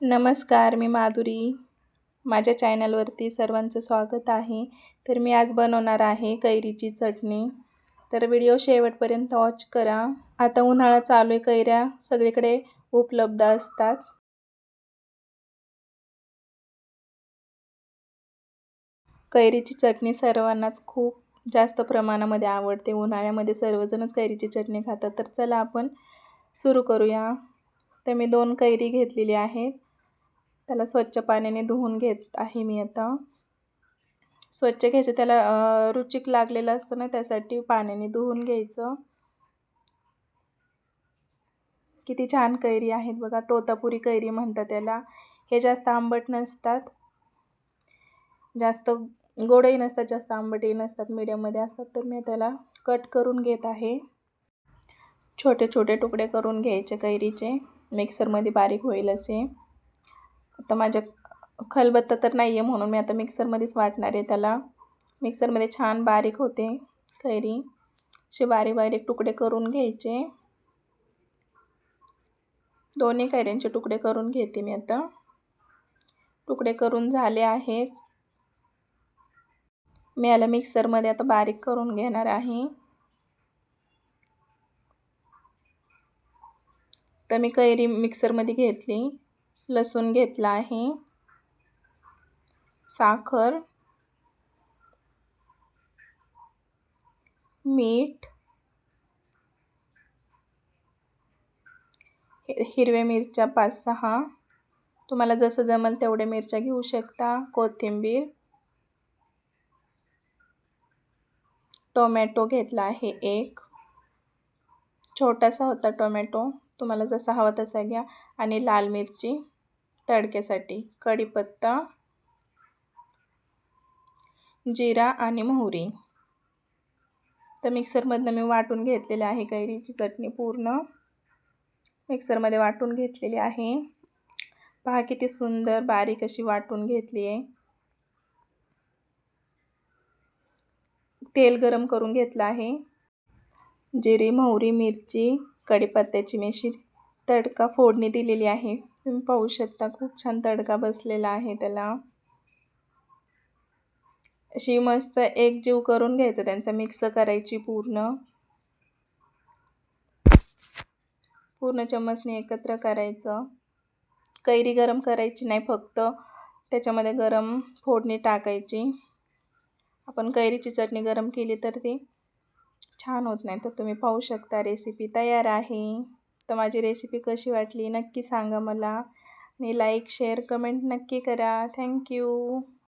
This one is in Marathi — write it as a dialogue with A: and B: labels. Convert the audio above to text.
A: नमस्कार मी माधुरी. माझ्या चॅनलवरती सर्वांचं स्वागत आहे. तर मी आज बनवणार आहे कैरीची चटणी. तर व्हिडिओ शेवटपर्यंत वॉच करा. आता उन्हाळा चालू आहे कैऱ्या सगळीकडे उपलब्ध असतात. कैरीची चटणी सर्वांनाच खूप जास्त प्रमाणामध्ये आवडते. उन्हाळ्यामध्ये सर्वजणच कैरीची चटणी खातात. तर चला आपण सुरू करूया. तर मी दोन कैरी घेतलेली आहेत. त्याला स्वच्छ पाण्याने धुवून घेत आहे मी आता. स्वच्छ घ्यायचं त्याला रुचिक लागलेलं असतं ना त्यासाठी पाण्याने धुवून घ्यायचं. किती छान कैरी आहेत बघा तोतापुरी कैरी म्हणतात त्याला. हे जास्त आंबट नसतात. जास्त गोडही नसतात जास्त आंबटही नसतात मीडियममध्ये असतात. तर मी त्याला कट करून घेत आहे. छोटे छोटे तुकडे करून घ्यायचे कैरीचे. मिक्सरमध्ये बारीक होईल असे. आता माझ्या खलबत्ता तर नाही आहे म्हणून मी आता मिक्सरमध्येच वाटणार आहे त्याला. मिक्सरमध्ये छान बारीक होते कैरी. असे बारीक बारीक तुकडे करून घ्यायचे. दोन्ही कैऱ्यांचे तुकडे करून घेते मी आता. तुकडे करून झाले आहेत. मी याला मिक्सरमध्ये आता बारीक करून घेणार आहे. तर मी कैरी मिक्सरमध्ये घेतली. लसूण घेतला आहे. साखर मीठ हिरव्या मिरच्या पाच सहा. तुम्हाला जसं जमल तेवढ्या मिरच्या घेऊ शकता. कोथिंबीर टोमॅटो घेतला आहे एक. छोटासा होता टोमॅटो. तुम्हाला जसा हवा तसा घ्या. आणि लाल मिरची. तडक्यासाठी कढीपत्ता जिरा आणि मोहरी. तर मिक्सरमधनं मी वाटून घेतलेलं आहे कैरीची चटणी पूर्ण. मिक्सरमध्ये वाटून घेतलेली आहे. पहा किती सुंदर बारीक अशी वाटून घेतली आहे. तेल गरम करून घेतलं आहे. जिरी मोहरी मिरची कढीपत्त्याची मेशी तडका फोडणी दिलेली आहे. तुम्ही पाहू शकता खूप छान तडका बसलेला आहे त्याला. अशी मस्त एक जीव करून घ्यायचं त्यांचा मिक्स करायची पूर्ण. पूर्ण चम्मचने एकत्र करायचं. कैरी गरम करायची नाही फक्त त्याच्यामध्ये गरम फोडणी टाकायची. आपण कैरीची चटणी गरम केली तर ती छान होत नाही तर तुम्ही पाहू शकता रेसिपी तयार आहे. तर माझी रेसिपी कशी वाटली नक्की सांगा मला. आणि लाईक शेअर कमेंट नक्की करा. थँक्यू